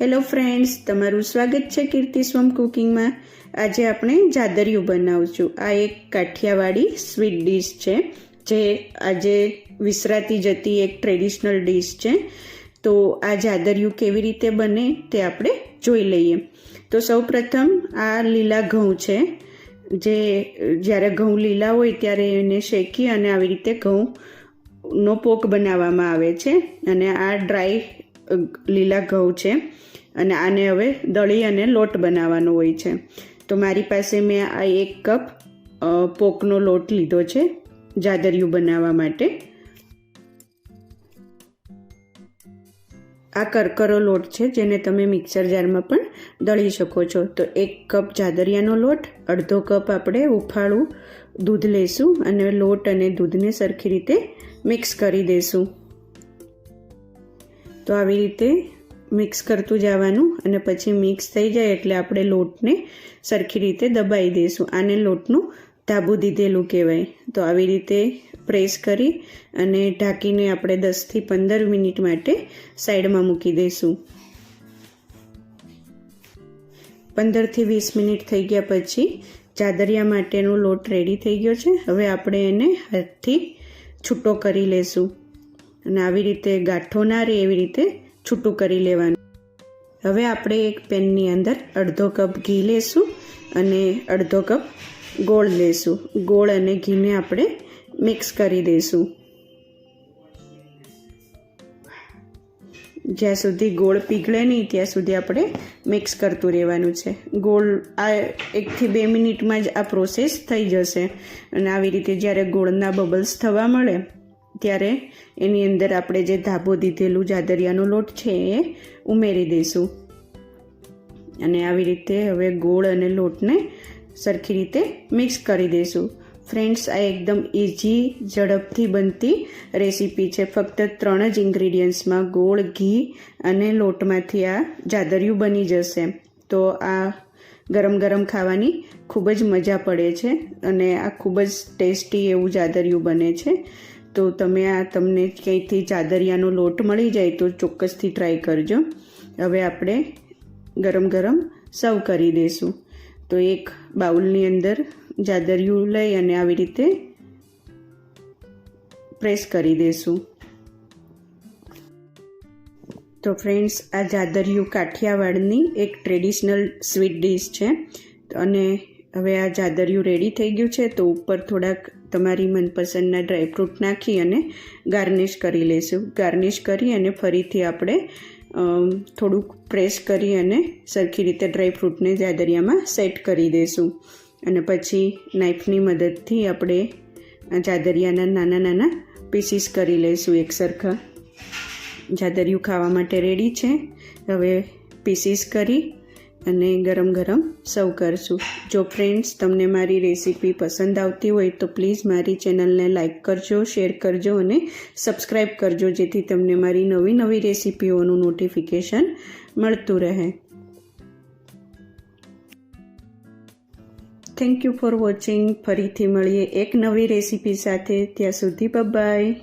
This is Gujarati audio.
હેલો ફ્રેન્ડ્સ, તમારું સ્વાગત છે કીર્તિ સ્વમ કુકિંગમાં. આજે આપણે જાદરિયું બનાવશું. આ એક કાઠિયાવાડી સ્વીટ ડીશ છે, જે આજે વિસરાતી જતી એક ટ્રેડિશનલ ડીશ છે. તો આ જાદરિયું કેવી રીતે બને તે આપણે જોઈ લઈએ. તો સૌપ્રથમ આ લીલા ઘઉં છે, જે જ્યારે ઘઉં લીલા હોય ત્યારે એને શેકી અને આવી રીતે ઘઉંનો પોક બનાવવામાં આવે છે. અને આ ડ્રાય લીલા ઘઉં છે. અને આને હવે દળી અને લોટ બનાવવાનો હોય છે. તો મારી પાસે મેં આ એક કપ પોકનો લોટ લીધો છે, જાદરિયું બનાવવા માટે. આ કરકરો લોટ છે, જેને તમે મિક્સર જારમાં પણ દળી શકો છો. તો એક કપ જાદરિયાનો લોટ, અડધો કપ આપણે ઉફાળું દૂધ લેશું અને લોટ અને દૂધને સરખી રીતે મિક્સ કરી દઈશું તો આવી રીતે મિક્સ કરતું જવાનું અને પછી મિક્સ થઈ જાય એટલે આપણે લોટને સરખી રીતે દબાઈ દઈશું. આને લોટનું ધાબું દીધેલું કહેવાય. તો આવી રીતે પ્રેસ કરી અને ઢાંકીને આપણે દસથી પંદર મિનિટ માટે સાઈડમાં મૂકી દઈશું. પંદરથી વીસ મિનિટ થઈ ગયા પછી ચાદરિયા માટેનો લોટ રેડી થઈ ગયો છે. હવે આપણે એને હાથથી છૂટો કરી લેશું. અને આવી રીતે ગાંઠો ના રહે એવી રીતે છૂટું કરી લેવાનું. હવે આપણે એક પેનની અંદર અડધો કપ ઘી લેશું અને અડધો કપ ગોળ લેશું. ગોળ અને ઘીને આપણે મિક્સ કરી દઈશું જ્યાં સુધી ગોળ પીગળે નહીં, ત્યાં સુધી આપણે મિક્સ કરતું રહેવાનું છે. ગોળ આ એકથી બે મિનિટમાં જ આ પ્રોસેસ થઈ જશે. અને આવી રીતે જ્યારે ગોળના બબલ્સ થવા મળે ત્યારે એની અંદર આપણે જે ધાબો દીધેલું જાદરિયાનો લોટ છે એ ઉમેરી દઈશું. અને આવી રીતે હવે ગોળ અને લોટને સરખી રીતે મિક્સ કરી દઈશું. ફ્રેન્ડ્સ, આ એકદમ ઇઝી ઝડપથી બનતી રેસીપી છે. ફક્ત ત્રણ જ ઇન્ગ્રીડિયન્ટ્સમાં ગોળ, ઘી અને લોટમાંથી આ જાદરિયું બની જશે. તો આ ગરમ ગરમ ખાવાની ખૂબ જ મજા પડે છે અને આ ખૂબ જ ટેસ્ટી એવું જાદરિયું બને છે. તો તમે આ તમને ક્યાંયથી ચાદરિયાનો લોટ મળી જાય તો ચોક્કસથી ટ્રાય કરજો. હવે આપણે ગરમ ગરમ સર્વ કરી દઈશું તો એક બાઉલની અંદર જાદરિયું લઈ અને આવી રીતે પ્રેસ કરી દઈશું તો ફ્રેન્ડ્સ આ જાદરિયું કાઠિયાવાડની એક ટ્રેડિશનલ સ્વીટ ડીશ છે. અને હવે આ જાદરિયું રેડી થઈ ગયું છે, તો ઉપર થોડાક તમારી મનપસંદના ડ્રાયફ્રૂટ નાખી અને ગાર્નિશ કરી લઈશું ગાર્નિશ કરી અને ફરીથી આપણે થોડુંક પ્રેસ કરી અને સરખી રીતે ડ્રાયફ્રૂટને જાદરિયામાં સેટ કરી દઈશું અને પછી નાઈફની મદદથી આપણે જાદરિયાના નાના નાના પીસીસ કરી લઈશું એક સરખા. જાદરિયું ખાવા માટે રેડી છે. હવે પીસીસ કરી અને ગરમ ગરમ સર્વ કરશું. જો ફ્રેન્ડ્સ તમને મારી રેસીપી પસંદ આવતી હોય તો પ્લીઝ મારી ચેનલને લાઇક કરજો શેર કરજો અને સબસ્ક્રાઈબ કરજો, જેથી તમને મારી નવી નવી રેસીપીઓનું નોટિફિકેશન મળતું રહે. થેન્ક યુ ફોર વોચિંગ ફરીથી મળીએ એક નવી રેસીપી સાથે. ત્યાં સુધી બાય